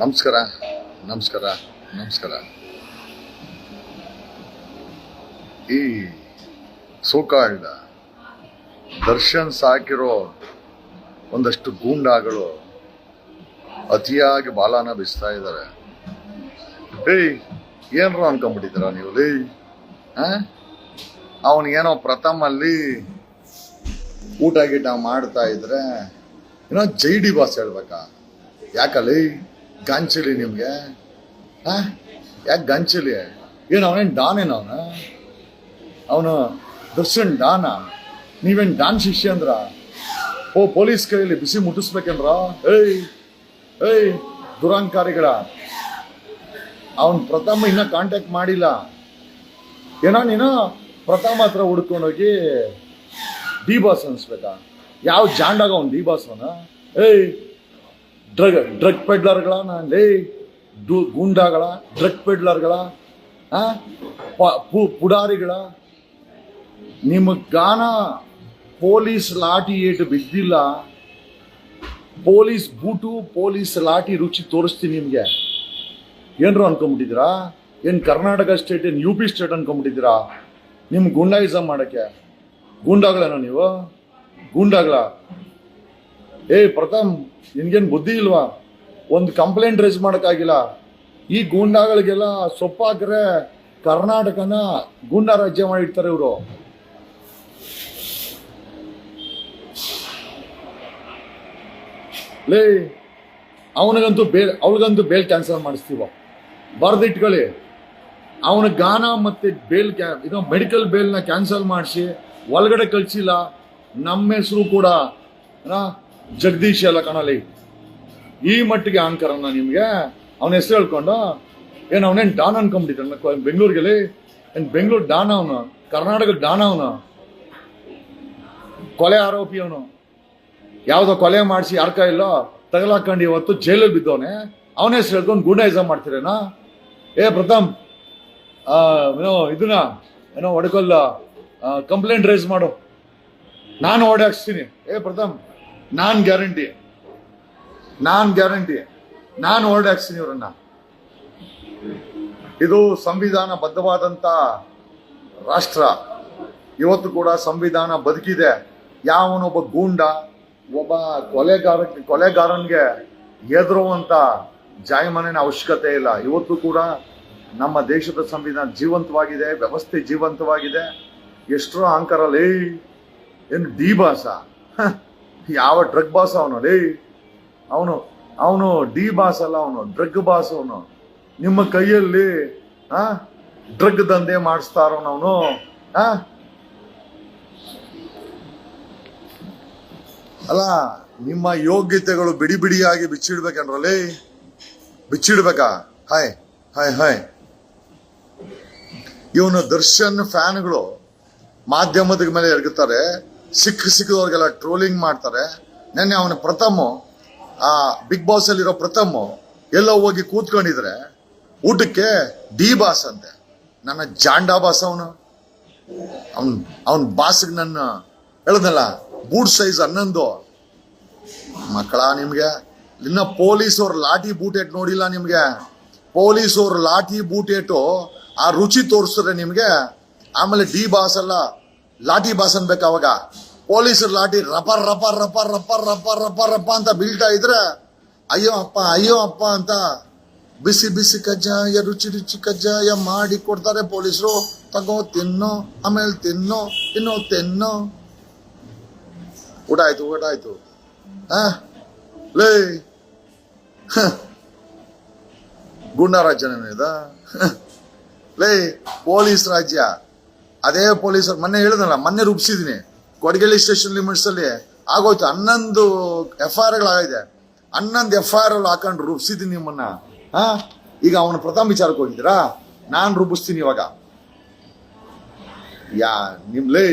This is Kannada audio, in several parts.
ನಮಸ್ಕಾರ ನಮಸ್ಕಾರ ನಮಸ್ಕಾರ. ಈ ಸೋಕಾಲ್ಡ್ ದರ್ಶನ್ ಸಾಕಿರೋ ಒಂದಷ್ಟು ಗೂಂಡಾಗಳು ಅತಿಯಾಗಿ ಬಾಲಾನ ಬಿಸ್ತಾ ಇದ್ದಾರೆ. ಏಯ್, ಏನ್ರ ಅನ್ಕೊಂಡ್ಬಿಟ್ಟಿದ್ದೀರಾ ನೀವು? ಲೇ ಅವನಿಗೇನೋ ಪ್ರಥಮಲ್ಲಿ ಊಟ ಗೀಟ ಮಾಡ್ತಾ ಇದ್ರೆ ಏನೋ ಜೈ ಡಿ ಬಾಸ್ ಹೇಳ್ಬೇಕಾ? ಯಾಕಲ್ಲಿ ಗಂಚಲಿ ನಿಮಗೆ? ಹಾಂ? ಯಾಕೆ ಗಂಚಲಿ? ಏನು ಅವನೇನು ಡಾನ್ ಏನು ಅವನು? ಅವನು ದರ್ಶನ್ ಡಾನ? ನೀವೇನು ಡಾನ್ ಶಿಷ್ಯ ಅಂದ್ರ? ಓ, ಪೊಲೀಸ್ ಕೈಯಲ್ಲಿ ಬಿಸಿ ಮುಟ್ಟಿಸ್ಬೇಕೇನ್ರ? ಏಯ್ ಏಯ್, ದುರಂಕಾರಿಗಳ. ಅವನು ಪ್ರಥಮ ಇನ್ನ ಕಾಂಟ್ಯಾಕ್ಟ್ ಮಾಡಿಲ್ಲ. ಏನೋ ನೀನು ಪ್ರಥಮ ಹತ್ರ ಹುಡ್ಕೊಂಡೋಗಿ ಡಿ ಬಾಸ್ ಅನ್ಸ್ಬೇಕಾ? ಯಾವ ಜಾಂಡಾಗ ಅವ್ನು ಡಿ ಬಾಸ್ ಅವನ? ಏಯ್ ಡ್ರಗ್ ಡ್ರಗ್ ಪೆಡ್ಲರ್ಗಳ ಲೇ ಡು ಗೂಂಡಾಗಳ, ಡ್ರಗ್ ಪೆಡ್ಲರ್ಗಳ ಪುಡಾರಿಗಳ ನಿಮ್ಮ ಗಾನ ಪೊಲೀಸ್ ಲಾಠಿ ಏಟು ಬಿದ್ದಿಲ್ಲ, ಪೊಲೀಸ್ ಬೂಟು, ಪೊಲೀಸ್ ಲಾಠಿ ರುಚಿ ತೋರಿಸ್ತೀನಿ ನಿಮಗೆ. ಏನರು ಅನ್ಕೊಂಬಿಟ್ಟಿದ್ದೀರಾ? ಏನು ಕರ್ನಾಟಕ ಸ್ಟೇಟ್, ಏನು ಯು ಪಿ ಸ್ಟೇಟ್ ಅನ್ಕೊಂಬಿಟ್ಟಿದ್ದೀರಾ? ನಿಮ್ಮ ಗುಂಡಾಯಿಸಮ್ ಮಾಡೋಕ್ಕೆ. ಗೂಂಡಾಗಳೇನೋ ನೀವು? ಗೂಂಡಾಗಳ ಏ, ಪ್ರಥಮ್, ನಿನ್ಗೇನು ಬುದ್ಧಿ ಇಲ್ವಾ? ಒಂದು ಕಂಪ್ಲೇಂಟ್ ರೈಸ್ ಮಾಡೋಕ್ಕಾಗಿಲ್ಲ. ಈ ಗೂಂಡಾಗಳಿಗೆಲ್ಲ ಸೊಪ್ಪು ಹಾಕ್ರೆ ಕರ್ನಾಟಕನ ಗೂಂಡಾ ರಾಜ್ಯ ಮಾಡಿರ್ತಾರೆ ಇವರು. ಲೇ, ಅವನಿಗಂತೂ ಬೇಲ್, ಅವಳಿಗಂತೂ ಬೇಲ್ ಕ್ಯಾನ್ಸಲ್ ಮಾಡಿಸ್ತೀವ. ಬರ್ದಿಟ್ಕೊಳ್ಳಿ. ಅವನ ಗಾನ ಮತ್ತೆ ಬೇಲ್ ಕ್ಯಾ, ಇದು ಮೆಡಿಕಲ್ ಬೇಲ್ನ ಕ್ಯಾನ್ಸಲ್ ಮಾಡಿಸಿ, ಒಳಗಡೆ ಕಳಿಸಿಲ್ಲ. ನಮ್ಮ ಹೆಸರು ಕೂಡ ಜಗದೀಶ್ ಎಲ್ಲ ಕಾಣಲಿ ಈ ಮಟ್ಟಿಗೆ ಅಹಂಕಾರನ ನಿಮ್ಗೆ ಅವನ ಹೆಸರು ಹೇಳ್ಕೊಂಡು, ಏನ್ ಅವನೇನ್ ಡಾನ್ ಅನ್ಕೊಂಡ್ಬಿಟ್ಟಿದ್ದಾನೆ ಬೆಂಗಳೂರಿಗೆಲ್ಲಿ? ಏನು ಬೆಂಗಳೂರು ಡಾನ್ ಅವನು ಕರ್ನಾಟಕ ಡಾನ್ ಅವನು. ಕೊಲೆ ಆರೋಪಿ ಅವನು. ಯಾವ್ದೋ ಕೊಲೆ ಮಾಡಿಸಿ ಯಾರ ಕೈಲೋ ತಗಲಾಕೊಂಡು ಇವತ್ತು ಜೈಲಲ್ಲಿ ಬಿದ್ದವನೆ. ಅವನ ಹೆಸರು ಹೇಳ್ಕೊಂಡು ಗೂಂಡಾಯಿಸಮ್ ಮಾಡ್ತಿರೇನಾ? ಏ ಪ್ರಥಮ್ ಏನೋ ಇದನ್ನ, ಏನೋ ಒಡಕಲ್ಲ ಕಂಪ್ಲೇಂಟ್ ರೈಸ್ ಮಾಡು. ನಾನು ಓಡಾಕ್ಸ್ತೀನಿ ಏ ಪ್ರಥಮ್ ನಾನ್ ಗ್ಯಾರಂಟಿ. ನಾನ್ ಗ್ಯಾರಂಟಿ. ನಾನು ಓಡಾಕ್ಸ್ತೀನಿ ಇವ್ರನ್ನ. ಇದು ಸಂವಿಧಾನ ಬದ್ಧವಾದಂತ ರಾಷ್ಟ್ರ. ಇವತ್ತು ಕೂಡ ಸಂವಿಧಾನ ಬದುಕಿದೆ. ಯಾವನೊಬ್ಬ ಗೂಂಡ ಒಬ್ಬ ಕೊಲೆಗಾರ ಕೊಲೆಗಾರನ್ಗೆ ಎದುರುವಂತ ಜಾಯಮಾನಿನ ಅವಶ್ಯಕತೆ ಇಲ್ಲ. ಇವತ್ತು ಕೂಡ ನಮ್ಮ ದೇಶದ ಸಂವಿಧಾನ ಜೀವಂತವಾಗಿದೆ ವ್ಯವಸ್ಥೆ ಜೀವಂತವಾಗಿದೆ. ಎಷ್ಟೋ ಅಹಂಕಾರ ಲೇ ಏನು ಡಿ ಹ, ಯಾವ ಡ್ರಗ್ ಬಾಸ್ ಅವನು? ಲೇ, ಅವನು ಅವನು ಡಿ ಬಾಸ್ ಅಲ್ಲ ಅವನು ಡ್ರಗ್ ಬಾಸ್ ಅವನು. ನಿಮ್ಮ ಕೈಯಲ್ಲಿ, ಆ ಡ್ರಗ್ ದಂಧೆ ಮಾಡಿಸ್ತಾರೋನು ಅವನು. ಆ? ಅಲ್ಲ, ನಿಮ್ಮ ಯೋಗ್ಯತೆಗಳು ಬಿಡಿ ಬಿಡಿಯಾಗಿ ಬಿಚ್ಚಿಡ್ಬೇಕನ್ರಲ್ಲಿ ಬಿಚ್ಚಿಡ್ಬೇಕಾ? Hi hi hi. ಇವನು ದರ್ಶನ್ ಫ್ಯಾನ್ಗಳು ಮಾಧ್ಯಮದ ಮೇಲೆ ಎರಗುತ್ತಾರೆ. ಸಿಕ್ಕ ಸಿಕ್ಕದವ್ರಿಗೆಲ್ಲ ಟ್ರೋಲಿಂಗ್ ಮಾಡ್ತಾರೆ. ನೆನ್ನೆ ಅವನ ಪ್ರಥಮ, ಆ ಬಿಗ್ ಬಾಸ್ ಅಲ್ಲಿರೋ ಪ್ರಥಮ, ಎಲ್ಲೋ ಹೋಗಿ ಕೂತ್ಕೊಂಡಿದ್ರೆ ಊಟಕ್ಕೆ ಡಿ ಬಾಸ್ ಅಂತೆ. ನನ್ನ ಜಾಂಡಾ ಬಾಸ್ ಅವನು. ಅವನ್ ಅವನ್ ಬಾಸ್ಗೆ ನನ್ನ ಹೇಳದಲ್ಲ ಬೂಟ್ ಸೈಜ್ ಹನ್ನೊಂದು. ಮಕ್ಕಳ ನಿಮ್ಗೆ. ಇನ್ನ ಪೊಲೀಸ್ ಅವ್ರ ಲಾಠಿ ಬೂಟೇಟ್ ನೋಡಿಲ್ಲ ನಿಮ್ಗೆ. ಪೊಲೀಸ್ ಅವ್ರ ಲಾಠಿ ಬೂಟೇಟು ಆ ರುಚಿ ತೋರಿಸಿದ್ರೆ ನಿಮ್ಗೆ. ಆಮೇಲೆ ಡಿ ಬಾಸ್ ಅಲ್ಲ, ಲಾಠಿ ಬಾಸ್ ಅನ್ಬೇಕು ಅವಾಗ. ಪೊಲೀಸರ ಲಾಠಿ ರಪರ್ ರಪ ರಪರ್ ರಪರ್ ರಪರ್ ರಪರ್ ರಪ ಅಂತ ಬೀಳ್ತಾ ಇದ್ರೆ, ಅಯ್ಯೋ ಅಪ್ಪ ಅಯ್ಯೋ ಅಪ್ಪ ಅಂತ ಬಿಸಿ ಬಿಸಿ ಕಜ್ಜಾಯ, ರುಚಿ ರುಚಿ ಕಜ್ಜಾಯ ಮಾಡಿ ಕೊಡ್ತಾರೆ ಪೊಲೀಸರು. ತಗೋ, ತಿನ್ನೋ, ಆಮೇಲೆ ತಿನ್ನೋ ತಿನ್ನೋ ತಿನ್ನೋ. ಊಟ ಆಯ್ತು ಊಟ ಆಯ್ತು? ಲೇ. ಗುಂಡ ಇದ? ಲೇ, ಪೊಲೀಸ್ ರಾಜ್ಯ. ಅದೇ ಪೊಲೀಸರು, ಮೊನ್ನೆ ಹೇಳಿದ್ನಲ್ಲ, ಮೊನ್ನೆ ರೂಪಿಸಿದೀನಿ ಕೊಡಗೇಳಿ ಸ್ಟೇಷನ್ ಲಿಮಿಟ್ಸ್ ಅಲ್ಲಿ ಆಗೋಯ್ತು. ಹನ್ನೊಂದು ಎಫ್ ಐ ಆಗಿದೆ ಹನ್ನೊಂದು ಎಫ್ ಐ ಆರ್ ಹಾಕೊಂಡು ರೂಪಿಸಿದ್ದೀನಿ ನಿಮ್ಮನ್ನ. ಹಾ? ಈಗ ಅವನ ಪ್ರಥಮ ವಿಚಾರಕ್ಕೆ ಹೋಗಿದ್ದೀರಾ? ನಾನು ರೂಪಿಸ್ತೀನಿ ಇವಾಗ. ಯಾ, ನಿಮ್ ಲೇ,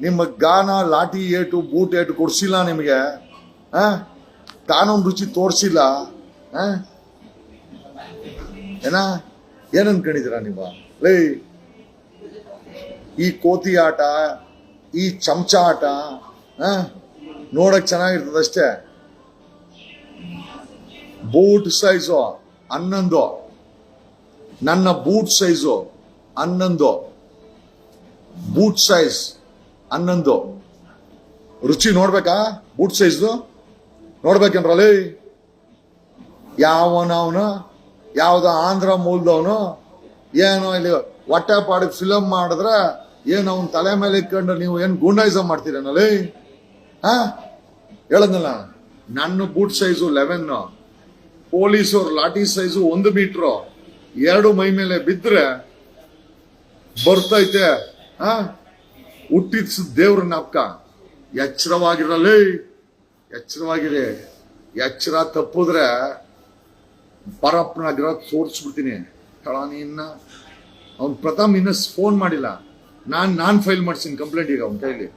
ನಿಮ್ಮ ಗಾನ ಲಾಠಿ ಏಟು, ಬೂಟ್ ಏಟು ಕೊಡ್ಸಿಲ್ಲ ನಿಮಗೆ? ಕಾನೂನು ರುಚಿ ತೋರಿಸಿಲ್ಲ. ಏನ? ಏನನ್ಕೊಂಡಿದ್ದೀರಾ ನೀವು? ಲೈ, ಈ ಕೋತಿ ಆಟ ಈ ಚಮಚ ಆಟ ಆ, ಅಷ್ಟೇ. ಬೂಟ್ ಸೈಜು ಹನ್ನೊಂದು. ನನ್ನ ಬೂಟ್ ಸೈಜು ಹನ್ನೊಂದು. ಬೂಟ್ ಸೈಜ್ ಹನ್ನೊಂದು. ರುಚಿ ನೋಡ್ಬೇಕಾ ಬೂಟ್ ಸೈಜ್ದು ನೋಡ್ಬೇಕೇನ್ರಲ್ಲಿ ಯಾವನವನು ಯಾವ್ದ ಆಂಧ್ರ ಮೂಲದವನು ಏನೋ ಇಲ್ಲಿ ಹೊಟ್ಟೆ ಪಾಡಿಗೆ ಫಿಲಮ್ ಮಾಡಿದ್ರೆ ಏನು ಅವನ ತಲೆ ಮೇಲೆ ಇಟ್ಕೊಂಡು ನೀವು ಏನು ಗೂಂಡಾಯಿಸಮ್ ಮಾಡ್ತೀರೇನಲ್ಲಿ ಹಾ? ಹೇಳದ್ನಲ್ಲ ನನ್ನ ಬೂಟ್ ಸೈಜು ಲೆವೆನ್ ಪೊಲೀಸವ್ರ ಲಾಠಿ ಸೈಜು ಒಂದು ಮೀಟ್ರು ಎರಡು ಮೈ ಮೇಲೆ ಬಿದ್ರೆ ಬರ್ತೈತೆ. ಹಾ? ಹುಟ್ಟಿದ ದೇವ್ರ ನಾಪ್ಕ. ಎಚ್ಚರವಾಗಿರಲಿ. ಎಚ್ಚರವಾಗಿರಿ. ಎಚ್ಚರ ತಪ್ಪಿದ್ರೆ ಪರಪ್ಪನ ಗ್ರಹ ತೋರಿಸ್ಬಿಡ್ತೀನಿ. ಹೇಳ ಇನ್ನ. ಅವ್ನು ಪ್ರಥಮ್ ಇನ್ನ ಫೋನ್ ಮಾಡಿಲ್ಲ. ನಾನ್, ನಾನು ಫೈಲ್ ಮಾಡಿಸ್ತೀನಿ ಕಂಪ್ಲೇಂಟ್ ಈಗ ಅವನ ಕೈಲಿ.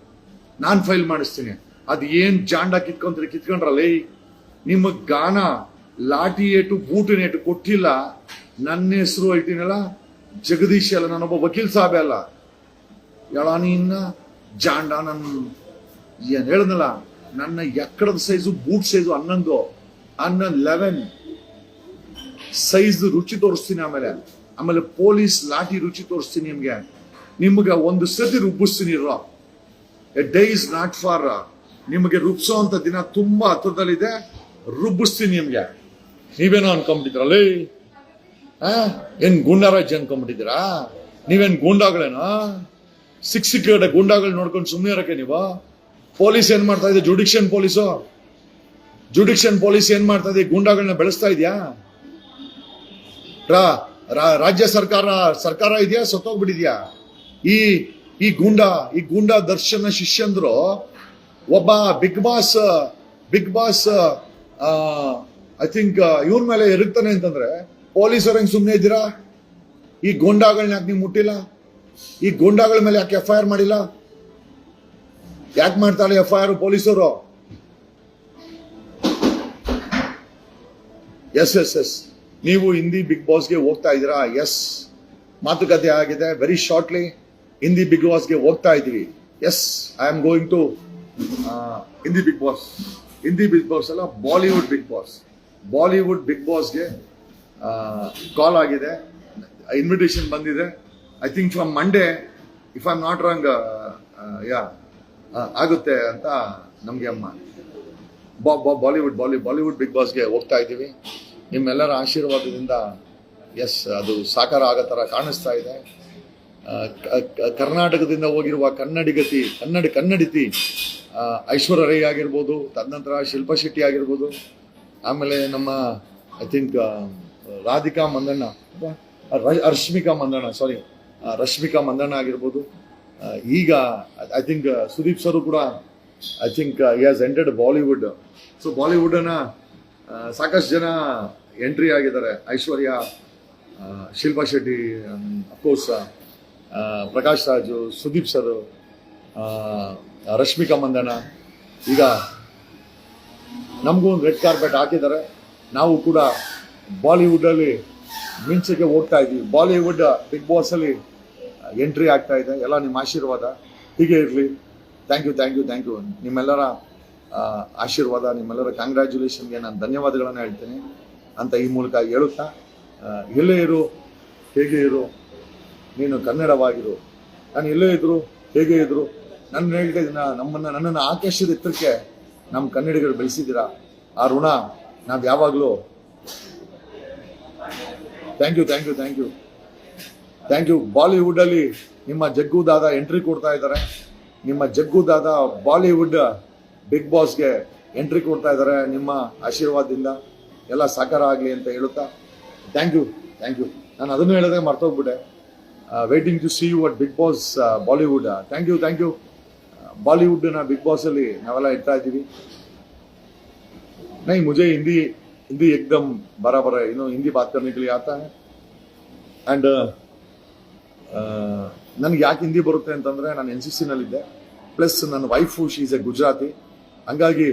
ನಾನು ಫೈಲ್ ಮಾಡಿಸ್ತೀನಿ. ಅದು ಏನು ಜಾಂಡ ಕಿತ್ಕೊಂತಾರೆ ಕಿತ್ಕೊಂಡ್ರಲ್ಲ ನಿಮ್ಮ ಗಾನ, ಲಾಠಿ ಏಟು ಬೂಟಿನ ಏಟು ಕೊಟ್ಟಿಲ್ಲ. ನನ್ನ ಹೆಸರು ಹೇಳ್ತೀನಲ್ಲ ಜಗದೀಶ್ ಅಲ್ಲ, ನಾನೊಬ್ಬ ವಕೀಲ್ ಸಾಬೆ ಅಲ್ಲ. ಹೇಳ ಇನ್ನ? ಜಾಂಡ ನನ್ನ ಏನು ಹೇಳದ್ನಲ್ಲ ನನ್ನ ಎಕ್ಕಡದ ಸೈಜು ಬೂಟ್ ಸೈಜು ಹನ್ನೊಂದು ಹನ್ನೊಂದು ಲೆವೆನ್ ಸೈಜ್ ರುಚಿ ತೋರಿಸ್ತೀನಿ ಆಮೇಲೆ. ಆಮೇಲೆ ಪೊಲೀಸ್ ಲಾಠಿ ರುಚಿ ತೋರಿಸ್ತೀನಿ ನಿಮ್ಗೆ. ನಿಮ್ಗೆ ಒಂದು ಸತಿ ರುಬ್ಬಿಸ್ತೀನಿ ರಾ. A day is not for ನಿಮಗೆ ರುಬ್ಬಿಸೋ ಅಂತ ದಿನ ತುಂಬಾ ಹತ್ತಿರದಲ್ಲಿದೆ ರುಬ್ಬಿಸ್ತೀನಿ ನಿಮ್ಗೆ. ನೀವೇನೋ ಅನ್ಕೊಂಬಿಟ್ಟಿದ್ರಲ್ಲಿ ಏನ್ ಗುಂಡಾರಾಜ್ ಅನ್ಕೊಂಬಿಟ್ಟಿದ್ದೀರಾ? ನೀವೇನ್ ಗೂಂಡಾಗಳೇನೋ? ಸಿಕ್ ಸಿಕ್ಕ ಗೂಂಡಾಗಳು ನೋಡ್ಕೊಂಡು ಸುಮ್ಮನೆ ಇರಕ್ಕೆ ನೀವು? ಪೊಲೀಸ್ ಏನ್ ಮಾಡ್ತಾ ಇದೆ? ಜುಡಿಕ್ಷನ್ ಪೊಲೀಸು? ಜುಡಿಕ್ಷನ್ ಪೊಲೀಸ್ ಏನ್ ಮಾಡ್ತಾ ಇದೆ? ಗೂಂಡಾಗಳನ್ನ ಬೆಳೆಸ್ತಾ ಇದೆಯಾ? ರಾಜ್ಯ ಸರ್ಕಾರ ಸರ್ಕಾರ ಇದೆಯಾ? ಸತ್ತೋಗ್ಬಿಟ್ಟಿದ್ಯಾ? ಈ ಈ ಗುಂಡ ಈ ಗುಂಡ ದರ್ಶನ ಶಿಷ್ಯಂದ್ರು ಒಬ್ಬ big boss big boss I think ಇವ್ರ ಮೇಲೆ ಇರುತ್ತಾನೆ ಅಂತಂದ್ರೆ, ಪೊಲೀಸರು ಹೆಂಗ್ ಸುಮ್ಮನೆ ಇದ್ದೀರಾ? ಈ ಗೂಂಡಾಗಳನ್ನ ಯಾಕೆ ನೀವು ಮುಟ್ಟಿಲ್ಲ? ಈ ಗೂಂಡಾಗಳ ಮೇಲೆ ಯಾಕೆ ಎಫ್ ಐ ಆರ್ ಮಾಡಿಲ್ಲ? ಯಾಕೆ ಮಾಡ್ತಾಳೆ ಎಫ್ ಐ ಆರ್ ಪೊಲೀಸರು? ಎಸ್ ಎಸ್ ಎಸ್ ನೀವು ಹಿಂದಿ ಬಿಗ್ ಬಾಸ್ಗೆ ಹೋಗ್ತಾ ಇದ್ದೀರಾ? ಎಸ್ ಮಾತುಕತೆ ಆಗಿದೆ. ವೆರಿ ಶಾರ್ಟ್ಲಿ ಹಿಂದಿ ಬಿಗ್ ಬಾಸ್ಗೆ ಹೋಗ್ತಾ ಇದ್ದೀವಿ yes I am going to Hindi big boss Hindi big boss ಅಲ್ಲ Bollywood big boss Bollywood big ಬಾಸ್ಗೆ call ಆಗಿದೆ. ಇನ್ವಿಟೇಷನ್ ಬಂದಿದೆ. I think from Monday if I am not wrong yeah ಆಗುತ್ತೆ ಅಂತ ನಮಗೆ ಅಮ್ಮ. ಬಾ ಬಾ ಬಾಲಿವುಡ್ ಬಾಲಿ ಬಾಲಿವುಡ್ ಬಿಗ್ ಬಾಸ್ಗೆ ಹೋಗ್ತಾ ಇದ್ದೀವಿ. ನಿಮ್ಮೆಲ್ಲರ ಆಶೀರ್ವಾದದಿಂದ ಎಸ್ ಅದು ಸಾಕಾರ ಆಗೋ ಥರ ಕಾಣಿಸ್ತಾ ಇದೆ. ಕರ್ನಾಟಕದಿಂದ ಹೋಗಿರುವ ಕನ್ನಡಿಗತಿ, ಕನ್ನಡ, ಕನ್ನಡಿತಿ ಐಶ್ವರ್ಯ ರೈ ಆಗಿರ್ಬೋದು ತದನಂತರ ಶಿಲ್ಪಾ ಶೆಟ್ಟಿ ಆಗಿರ್ಬೋದು, ಆಮೇಲೆ ನಮ್ಮ I think Radhika Mandanna Rashmika Mandanna sorry Rashmika Mandanna ಆಗಿರ್ಬೋದು. ಈಗ ಐ ಥಿಂಕ್ ಸುದೀಪ್ ಸರು ಕೂಡ I think he has entered Bollywood so ಬಾಲಿವುಡ್ನ ಸಾಕಷ್ಟು ಜನ ಎಂಟ್ರಿ ಆಗಿದ್ದಾರೆ. Aishwarya Shilpa Shetty of course Prakash Raju, Sudeep sir Rashmika Mandanna. ಈಗ ನಮಗೂ ಒಂದು ರೆಡ್ ಕಾರ್ಪೆಟ್ ಹಾಕಿದ್ದಾರೆ. ನಾವು ಕೂಡ ಬಾಲಿವುಡಲ್ಲಿ ಮಿಂಚಕ್ಕೆ ಹೋಗ್ತಾ ಇದ್ದೀವಿ. ಬಾಲಿವುಡ್ ಬಿಗ್ ಬಾಸಲ್ಲಿ ಎಂಟ್ರಿ ಆಗ್ತಾ ಇದೆ. ಎಲ್ಲ ನಿಮ್ಮ ಆಶೀರ್ವಾದ. ಹೀಗೆ ಇರಲಿ. Thank you thank you thank you ನಿಮ್ಮೆಲ್ಲರ ಆಶೀರ್ವಾದ, ನಿಮ್ಮೆಲ್ಲರ ಕಂಗ್ರ್ಯಾಚುಲೇಷನ್ಗೆ ನಾನು ಧನ್ಯವಾದಗಳನ್ನು ಹೇಳ್ತೀನಿ ಅಂತ ಈ ಮೂಲಕ ಹೇಳುತ್ತಾ ಎಲ್ಲೇ ಇರು, ಹೇಗೆ ಇರು. ನೀನು ಕನ್ನಡವಾಗಿರು. ನಾನು ಎಲ್ಲೇ ಇದ್ರು, ಹೇಗೆ ಇದ್ರು, ನನ್ನ ಹೇಳ್ತಾ ಇದ್ದೀನ ನಮ್ಮನ್ನ, ನನ್ನನ್ನು ಆಕಾಶದ ಎತ್ತರಕ್ಕೆ ನಮ್ಮ ಕನ್ನಡಿಗರು ಬೆಳೆಸಿದ್ದೀರಾ? ಆ ಋಣ ನಾವು ಯಾವಾಗಲೂ thank you thank you thank you thank you ಬಾಲಿವುಡ್ಡಲ್ಲಿ ನಿಮ್ಮ ಜಗ್ಗು ದಾದ ಎಂಟ್ರಿ ಕೊಡ್ತಾ ಇದ್ದಾರೆ. ನಿಮ್ಮ ಜಗ್ಗು ದಾದ ಬಾಲಿವುಡ್ ಬಿಗ್ ಬಾಸ್ಗೆ ಎಂಟ್ರಿ ಕೊಡ್ತಾ ಇದ್ದಾರೆ. ನಿಮ್ಮ ಆಶೀರ್ವಾದದಿಂದ ಎಲ್ಲ ಸಾಕಾರ ಆಗಲಿ ಅಂತ ಹೇಳುತ್ತಾ? ಥ್ಯಾಂಕ್ ಯು ಥ್ಯಾಂಕ್ ಯು ನಾನು ಅದನ್ನು ಹೇಳಿದ್ರೆ ಮರ್ತೋಗ್ಬಿಟ್ಟೆ. waiting to see you at Bigg Boss Bollywood thank you thank you ಬಾಲಿವುಡ್ನ ಬಿಗ್ ಬಾಸಲ್ಲಿ ನಾವೆಲ್ಲ ಇಡ್ತಾ ಇದ್ದೀವಿ नहीं मुझे हिंदी हिंदी एकदम बराबर है यू नो हिंदी बात करने के लिए आता है ಅಂಡ್ ನನಗೆ ಯಾಕೆ ಹಿಂದಿ ಬರುತ್ತೆ ಅಂತಂದ್ರೆ ನಾನು ಎನ್ ಸಿ ಸಿನಲ್ಲಿದ್ದೆ ಪ್ಲಸ್ ನನ್ನ wife she is a Gujarati ಹಂಗಾಗಿ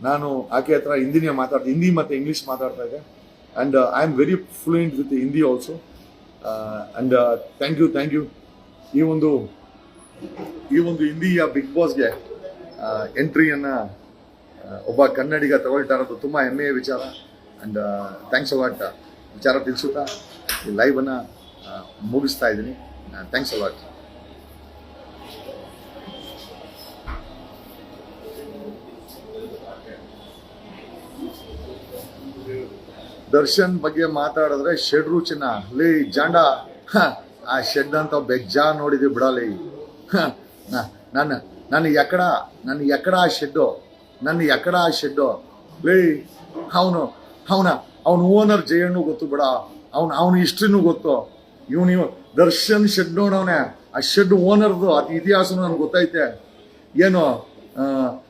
ನಾನು ಆಕೆ ಹತ್ರ ಹಿಂದಿನೇ ಮಾತಾಡ್ತೀನಿ ಹಿಂದಿ ಮತ್ತು ಇಂಗ್ಲೀಷ್ ಮಾತಾಡ್ತಾ ಇದ್ದೆ and I am very fluent with Hindi also and thank you thank you ಈ ಒಂದು ಈ ಒಂದು ಹಿಂದಿಯ ಬಿಗ್ ಬಾಸ್ಗೆ ಎಂಟ್ರಿಯನ್ನು ಒಬ್ಬ ಕನ್ನಡಿಗ ತಗೊಳ್ತಾ ಇರೋದು ತುಂಬ ಹೆಮ್ಮೆಯ ವಿಚಾರ. ಆ್ಯಂಡ್ ಥ್ಯಾಂಕ್ಸ್ ಅವಾಟ್ ವಿಚಾರ ತಿಳಿಸುತ್ತಾ ಈ ಲೈವನ್ನು ಮುಗಿಸ್ತಾ ಇದ್ದೀನಿ. ಥ್ಯಾಂಕ್ಸ್ ಅವಾಟ್ ದರ್ಶನ್ ಬಗ್ಗೆ ಮಾತಾಡಿದ್ರೆ ಶೆಡ್ ರುಚಿನ ಲೇ ಜಾಂಡ. ಆ ಶೆಡ್ ಅಂತ ಬೆಜ್ಜಾ ನೋಡಿದ್ವಿ ಬಿಡಲಿ. ನನ್ನ ನನ್ನ ಎಕಡ ನನ್ನ ಎಕಡ ಆ ಶೆಡ್ಡು. ನನ್ನ ಎಕಡ ಆ ಶೆಡ್ಡು. ಲೇ, ಅವನು, ಅವನ ಅವನ ಓನರ್ ಜಯಣ್ಣು ಗೊತ್ತು ಬಿಡ. ಅವನು, ಅವನ ಹಿಸ್ಟ್ರಿನೂ ಗೊತ್ತು. ಇವನು ಇವ್ ದರ್ಶನ್ ಶೆಡ್ ನೋಡವನೆ. ಆ ಶೆಡ್ ಓನರ್ದು ಅದು ಇತಿಹಾಸನೂ ನನಗೆ ಗೊತ್ತೈತೆ. ಏನು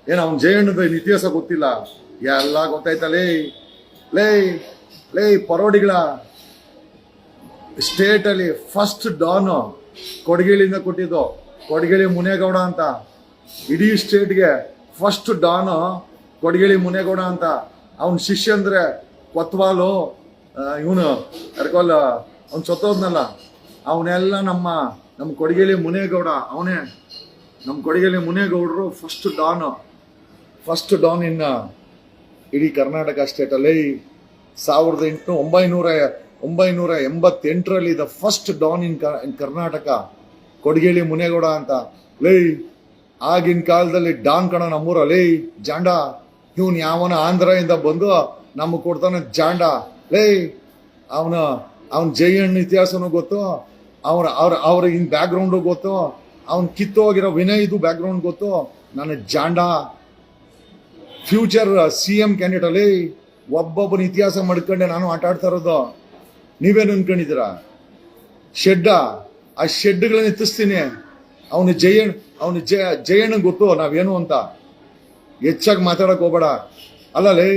ಏನು ಅವನ ಜಯಣ್ಣದ ಇತಿಹಾಸ ಗೊತ್ತಿಲ್ಲ. ಎಲ್ಲ ಗೊತ್ತಾಯ್ತಲೇ ಲೇ ಲೇ ಲೇ ಪರೋಡಿಗಳ ಸ್ಟೇಟಲ್ಲಿ ಫಸ್ಟ್ ಡಾನ್ ಕೊಡಗಿಳಿಂದ ಕೊಟ್ಟಿದ್ದು. ಕೊಡಗಿಳಿ ಮುನೇಗೌಡ ಅಂತ. ಇಡೀ ಸ್ಟೇಟ್ಗೆ ಫಸ್ಟ್ ಡಾನು ಕೊಡಗಿಳಿ ಮುನೇಗೌಡ ಅಂತ. ಅವನ ಶಿಷ್ಯ ಅಂದರೆ ಕೊತ್ವಾಲು ಇವನು ಎರಕೋಲ್ ಅವ್ನು ಸತ್ತೋದ್ನಲ್ಲ. ಅವನೆಲ್ಲ ನಮ್ಮ ನಮ್ಮ ಕೊಡಗಿಳಿ ಮುನೇಗೌಡ, ಅವನೇ. ನಮ್ಮ ಕೊಡಗಿಳಿ ಮುನೇಗೌಡರು ಫಸ್ಟ್ ಡಾನು ಫಸ್ಟ್ ಡಾನ್ ಇನ್ನ ಇಡೀ ಕರ್ನಾಟಕ ಸ್ಟೇಟಲ್ಲಿ ಸಾವಿರದ ಎಂಟು ಒಂಬೈನೂರ ಒಂಬೈನೂರ ಎಂಬತ್ತೆಂಟರಲ್ಲಿ the first don in Karnataka Kodagili Munegowda ಅಂತ, ಲೇ, ಆಗಿನ ಕಾಲದಲ್ಲಿ ಡಾನ್ ಕಣ ನಮ್ಮೂರ, ಲೇ, ಜಾಂಡ, ಇವನ್ ಯಾವನ ಆಂಧ್ರದಿಂದ ಬಂದು ನಮಗೆ ಕೊಡ್ತಾನೆ ಜಾಂಡ, ಲೇ, ಅವನ ಅವನ ಜೈಯಣ್ಣ ಇತಿಹಾಸನೂ ಗೊತ್ತು, ಅವ್ರ ಅವ್ರ ಅವ್ರ ಇನ್ ಬ್ಯಾಕ್ಗ್ರೌಂಡು ಗೊತ್ತು, ಅವ್ನ್ ಕಿತ್ತೋಗಿರೋ ವಿನಯ್ದು ಬ್ಯಾಕ್ಗ್ರೌಂಡ್ ಗೊತ್ತು ನನ್ನ ಜಾಂಡ ಫ್ಯೂಚರ್ ಸಿ ಎಂ ಕ್ಯಾಂಡಿಡೇಟ್ ಅಲ್ಲಿ ಒಬ್ಬೊಬ್ಬನ ಇತಿಹಾಸ ಮಡ್ಕೊಂಡೆ ನಾನು ಆಟ ಆಡ್ತಾ ಇರೋದು. ನೀವೇನು ಅನ್ಕೊಂಡಿದ್ದೀರಾ? ಶೆಡ್ಡ, ಆ ಶೆಡ್ಗಳನ್ನ ಎತ್ತಿಸ್ತೀನಿ. ಅವನು ಜಯಣ್ಣ, ಅವನು ಜಯ ಜಯಣ್ಣ ಗೊತ್ತು, ನಾವೇನು ಅಂತ. ಹೆಚ್ಚಾಗಿ ಮಾತಾಡಕ್ ಹೋಗ್ಬೇಡ. ಅಲ್ಲಲೇ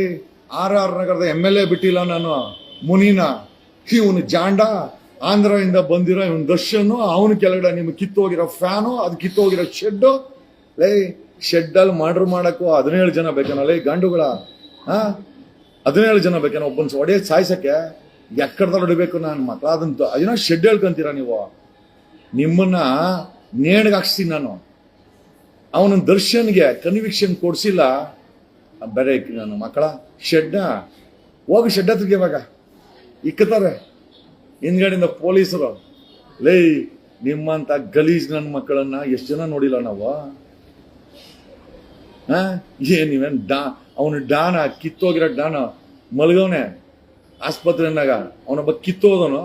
ಆರ್ ಆರ್ ನಗರದ ಎಂ ಎಲ್ ಎ ಬಿಟ್ಟಿಲ್ಲ ನಾನು, ಮುನಿನ. ಇವನು ಜಾಂಡ. ಆಂಧ್ರದಿಂದ ಬಂದಿರೋ ಇವನ್ ದರ್ಶನ್, ಅವನು ಕೆಳಗಡೆ ನಿಮ್ಗೆ ಕಿತ್ತೋಗಿರೋ ಫ್ಯಾನು, ಅದು ಕಿತ್ತೋಗಿರೋ ಶೆಡ್ ಲೇ, ಶೆಡ್ಡಲ್ಲಿ ಮರ್ಡರ್ ಮಾಡಕ್ಕೂ ಹದಿನೇಳು ಜನ ಬೇಕೇನೋ ಲೇ ಗಂಡುಗಳ. ಹಾ ಹದಿನೇಳು ಜನ ಬೇಕೇನೋ ಒಬ್ಬನ ಒಡೆಯ ಸಾಯ್ಸಕ್ಕೆ ಎಕ್ಕಡದಲ್ಲಿ ಹೊಡಿಬೇಕು ನಾನು ಮಕ್ಕಳ ಅದನ್ನ ಏನೋ ಶೆಡ್ ಹೇಳ್ಕೊಂತೀರ ನೀವು? ನಿಮ್ಮನ್ನ ನೇಣಿಗೆ ಹಾಕ್ಸ್ತೀನಿ ನಾನು. ಅವನ ದರ್ಶನ್ಗೆ ಕನ್ವಿಕ್ಷನ್ ಕೊಡಿಸಿಲ್ಲ. ಬೇರೆ ನಾನು ಮಕ್ಕಳ. ಶೆಡ್ಡ ಹೋಗಿ ಶೆಡ್ ಹತ್ತಿಗೆ ಇವಾಗ. ಇಕ್ಕತಾರೆ ಹಿಂದ್ಗಡೆಯಿಂದ ಪೊಲೀಸರು, ಲೇ, ನಿಮ್ಮಂತ ಗಲೀಜ್ ನನ್ನ ಮಕ್ಕಳನ್ನ ಎಷ್ಟು ಜನ ನೋಡಿಲ್ಲ ನಾವು? ಏನ್ ಡಾ ಅವನು ಡಾನ ಕಿತ್ತೋಗಿರೋ ಡಾನ ಮಲಗವನೆ ಆಸ್ಪತ್ರೆನಾಗ ಅವನೊಬ್ಬ ಕಿತ್ತೋದನು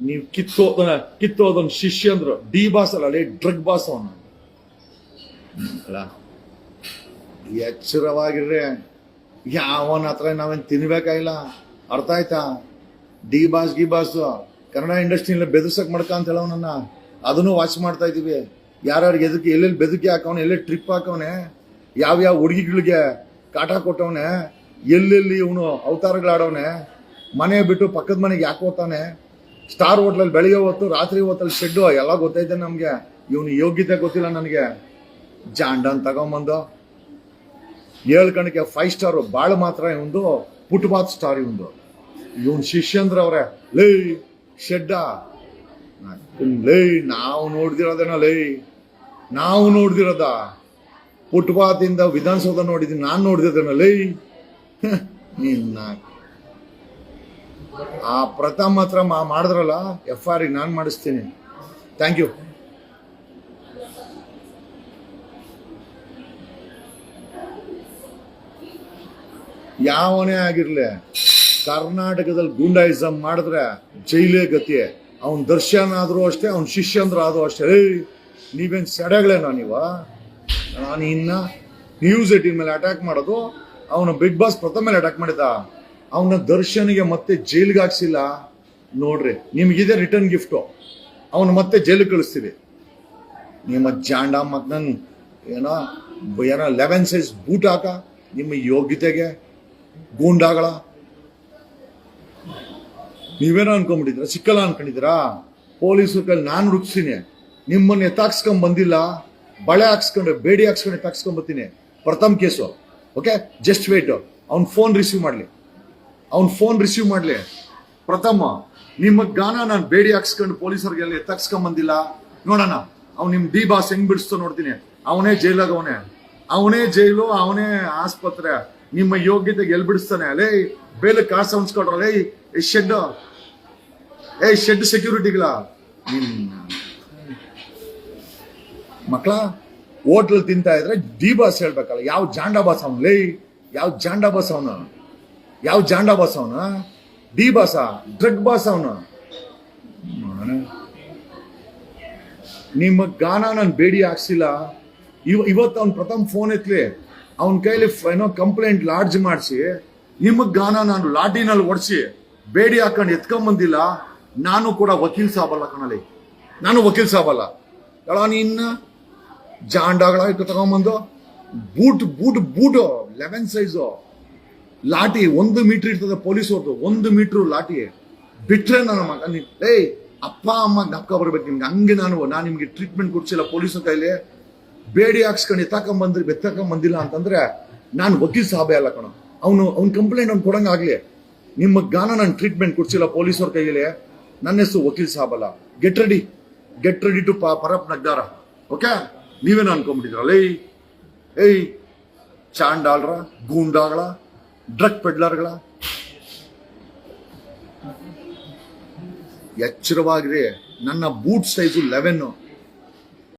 ನೀವು ಕಿತ್ತೋದನ ಕಿತ್ತೋದನ್ ಶಿಷ್ಯ ಅಂದ್ರು, ಡಿ ಬಾಸ್ ಅಲ್ಲ ಅಲ್ಲಿ ಡ್ರಗ್ ಬಾಸ್ ಅವನು. ಅಲ್ಲ, ಎಚ್ಚರವಾಗಿರ್ರಿ. ಯಾವನ ಹತ್ರ ನಾವೇನು ತಿನ್ಬೇಕಾಗಿಲ್ಲ? ಅರ್ಥ ಆಯ್ತಾ? ಡಿ ಬಾಸ್, ಗಿ ಬಾಸ್, ಕನ್ನಡ ಇಂಡಸ್ಟ್ರಿಯಲ್ಲಿ ಬೆದರ್ಸಕ್ ಮಾಡ್ಕ ಅಂತ ಹೇಳವನನ್ನ ಅದನ್ನು ವಾಚ್ ಮಾಡ್ತಾ ಇದೀವಿ ಯಾರ್ಯಾರಿಗೆ ಎದಕ್ಕೆ, ಎಲ್ಲೆಲ್ಲಿ ಬೆದಕಿ ಹಾಕವನೆ, ಎಲ್ಲೆಲ್ಲಿ ಟ್ರಿಪ್ ಹಾಕವನೆ, ಯಾವ್ಯಾವ ಹುಡುಗಿಗಳಿಗೆ ಕಾಟ ಕೊಟ್ಟವನೆ, ಎಲ್ಲೆಲ್ಲಿ ಇವನು ಅವತಾರಗಳಾಡವನೆ, ಮನೆ ಬಿಟ್ಟು ಪಕ್ಕದ ಮನೆಗೆ ಯಾಕೆ ಹೋಗ್ತಾನೆ? ಸ್ಟಾರ್ ಹೋಟ್ಲಲ್ಲಿ ಬೆಳಿಗ್ಗೆ ಹೊತ್ತು, ರಾತ್ರಿ ಹೊತ್ತಲ್ಲಿ ಶೆಡ್ಡು, ಎಲ್ಲ ಗೊತ್ತೈತೆ ನಮಗೆ. ಇವನು ಯೋಗ್ಯತೆ ಗೊತ್ತಿಲ್ಲ ನನಗೆ. ಜಾಂಡನ್ ತಗೊಂಬಂದು. ಏಳು ಕಣಕ್ಕೆ ಫೈವ್ ಸ್ಟಾರ್ ಭಾಳ ಮಾತ್ರ ಇವಂದು, ಪುಟ್ಬಾತ್ ಸ್ಟಾರ್ ಇವಂದು. ಇವನ್ ಶಿಷ್ಯಂದ್ರ ಅವರೇ, ಲೇ, ಶೆಡ್ಡ. ಲೇ, ನಾವು ನೋಡ್ದಿರೋದೇನ, ಲೇ, ನಾವು ನೋಡ್ದಿರೋದ? ಪುಟ್ಬಾತಿಂದ ವಿಧಾನಸೌಧ ನೋಡಿದ್ದೀನಿ. ನಾನು ನೋಡ್ದಿದ್ದೇನ ಲೇ ಹ, ನಿನ್ನ ಆ ಪ್ರಥಮ ಹತ್ರ ಮಾಡಿದ್ರಲ್ಲ ಎಫ್ ಆರ್ ನಾನು ಮಾಡಿಸ್ತೀನಿ. ಥ್ಯಾಂಕ್ ಯು ಯಾವನೇ ಆಗಿರ್ಲಿ ಕರ್ನಾಟಕದಲ್ಲಿ ಗುಂಡಾಯಿಸಮ್ ಮಾಡಿದ್ರೆ ಜೈಲೇ ಗತಿ ಅವನ್ ದರ್ಶನ ಆದ್ರೂ ಅಷ್ಟೇ ಅವನ್ ಶಿಷ್ಯಂದ್ರ ಆದ್ರೂ ಅಷ್ಟೇ. ನೀವೇನು ನೀವೇನ್ ಸಡಗಳೇ ನೀವ? ನಾನು ಇನ್ನು ನ್ಯೂಸ್ ಏಟೀನ್ ಮೇಲೆ ಅಟ್ಯಾಕ್ ಮಾಡೋದು, ಅವನ ಬಿಗ್ ಬಾಸ್ ಪ್ರಥಮ ಮೇಲೆ ಅಟ್ಯಾಕ್ ಮಾಡಿದ. ಅವನ ದರ್ಶನಿಗೆ ಮತ್ತೆ ಜೈಲಿಗೆ ಹಾಕ್ಸಿಲ್ಲ. ನೋಡ್ರಿ, ನಿಮ್ಗಿದೆ ರಿಟರ್ನ್ ಗಿಫ್ಟು ಅವನು ಮತ್ತೆ ಜೈಲಿಗೆ ಕಳಿಸ್ತೀವಿ. ನಿಮ್ಮ ಜಾಂಡ ಮಗ್ನನ್, ಏನೋ ಏನೋ ಲೆವೆನ್ ಸೈಜ್ ಬೂಟ್ ಹಾಕ. ನಿಮ್ಮ ಯೋಗ್ಯತೆಗೆ ಗೂಂಡಾಗಳ. ನೀವೇನೋ ಅನ್ಕೊಂಡ್ಬಿಟ್ಟಿದ್ರ ಸಿಕ್ಕಲ್ಲ ಅನ್ಕೊಂಡಿದ್ದೀರಾ? ಪೊಲೀಸರ ಕೈಲಿ ನಾನು ರುಕ್ಸಿನಿ ನಿಮ್ಮನ್ನ ಎತ್ತಾಕ್ಸ್ಕೊಂಡ್ ಬಂದಿಲ್ಲ. ಬಳೆ ಹಾಕ್ಸ್ಕೊಂಡು ಬೇಡಿ ಹಾಕ್ಸ್ಕೊಂಡು ಎತ್ತಾಕ್ಸ್ಕೊಂಡ್ ಬರ್ತೀನಿ. Pratham case. Okay just wait ಅವ್ನ ಫೋನ್ ರಿಸೀವ್ ಮಾಡಲಿ. ಅವ್ನ ಫೋನ್ ರಿಸೀವ್ ಮಾಡಲಿ. ಪ್ರಥಮ, ನಿಮ್ಮ ಗಾನ ನಾನು ಬೇಡಿ ಹಾಕ್ಸ್ಕೊಂಡು ಪೊಲೀಸರಿಗೆಲ್ಲ ಅಲ್ಲಿ ಬಂದಿಲ್ಲ? ನೋಡೋಣ. ಅವ್ನು ನಿಮ್ಮ ಡಿ ಬಾಸ್ ಹೆಂಗ್ ಬಿಡಿಸ್ತೋ ನೋಡ್ತೀನಿ. ಅವನೇ ಜೈಲಾಗ ಅವನೇ. ಅವನೇ ಜೈಲು, ಅವನೇ ಆಸ್ಪತ್ರೆ. ನಿಮ್ಮ ಯೋಗ್ಯತೆಗೆ ಎಲ್ಲಿ ಬಿಡಿಸ್ತಾನೆ? ಅಲೇ ಬೇಲೆ ಕಾಸು ಅನ್ಸ್ಕೊಡ್ರಲ್ಲ ಈ ಶೆಡ್ ಏ ಶೆಡ್ ಸೆಕ್ಯೂರಿಟಿಗಳ ಮಕ್ಕಳ ಹೋಟ್ಲ್ ತಿಂತಾ ಇದ್ರೆ ಡಿ ಬಾಸ್ ಹೇಳ್ಬೇಕಲ್ಲ, ಯಾವ ಜಾಂಡ ಬಾಸ್ ಅವನು? ಲೇ, ಯಾವ ಜಾಂಡ ಬಾಸ್ ಅವನು? ಯಾವ ಜಾಂಡ ಬಾಸ್ ಅವನ? ಡಿ ಬಾಸ, ಡ್ರಗ್ ಬಾಸ್ ಅವನು? ನಿಮ್ಮ ಗಾನ ನಾನು ಬೇಡಿ ಹಾಕ್ಸಿಲ್ಲ. ಇವ ಇವತ್ತು ಅವ್ನು ಪ್ರಥಮ ಫೋನ್ ಎತ್ಲಿ. ಅವನ ಕೈಲಿ ಏನೋ ಕಂಪ್ಲೇಂಟ್ ಲಾಡ್ಜ್ ಮಾಡಿಸಿ. ನಿಮ್ಮ ಗಾನ ನಾನು ಲಾಟಿನಲ್ಲಿ ಒಡಿಸಿ ಬೇಡಿ ಹಾಕೊಂಡು ಎತ್ಕೊಂಬಂದಿಲ್ಲ. ನಾನು ಕೂಡ ವಕೀಲ್ ಸಾಬಲ್ಲ ಕಣಲಿ ನಾನು ವಕೀಲ್ ಸಾಬಲ್ಲ. ಕಳ ನಿನ್ನ ಜಾಂಡಾಗಳ ತಗೊಂಬಂದು boot boot, boot eleven size ಲಾಟಿ ಒಂದು ಮೀಟರ್ ಇರ್ತದೆ ಪೊಲೀಸ್ ಅವ್ರದ್ದು ಒಂದು ಮೀಟರ್ ಲಾಟಿ ಬಿಟ್ರೆ ನನ್ನ ಮಗ ನೀನು, ಏಯ್, ಅಪ್ಪ, ಅಮ್ಮ ಜ್ಞಾಪಕ ಬರ್ಬೇಕು ನಿಮ್ಗೆ. ಹಂಗೆ ನಾನು ನಾನು ನಿಮ್ಗೆ ಟ್ರೀಟ್ಮೆಂಟ್ ಕೊಡ್ಸಿಲ್ಲ ಪೊಲೀಸರ ಕೈಲಿ ಬೇಡಿ ಹಾಕ್ಸ್ಕೊಂಡು ಎತ್ತಾಕೊಂಡ್ ಬಂದ್ರೆ ಬೆತ್ತಾಕೊಂಡ್ ಬಂದಿಲ್ಲ ಅಂತಂದ್ರೆ ನಾನು ವಕೀಲ್ ಸಾಬೆ ಅಲ್ಲ ಕಣ. ಅವನು, ಅವ್ನ ಕಂಪ್ಲೇಂಟ್ ಅವ್ನು ಕೊಡಂಗಾಗ್ಲಿ ನಿಮ್ಮ ಗಾನ ನಾನು ಟ್ರೀಟ್ಮೆಂಟ್ ಕೊಡ್ಸಿಲ್ಲ ಪೊಲೀಸವ್ರ ಕೈಯಲ್ಲಿ. ನನ್ನ ಹೆಸರು ವಕೀಲ್ ಸಾಬಲ್ಲ get ready get ready to ಪರಪ್ ನಗ್ದಾರ. ಓಕೆ ನೀವೇನು ಅನ್ಕೊಂಡ್ಬಿಟ್ಟಿದ್ರಲ್ಲ ಏಯ್ ಏಯ್ ಚಾಂಡಾಳ್ರ ಗೂಂಡಾಗಳ ಡ್ರಗ್ ಪೆಡ್ಲರ್ಗಳ. ಎಚ್ಚರವಾಗಿರಿ. ನನ್ನ ಬೂಟ್ ಸೈಜು ಲೆವೆನ್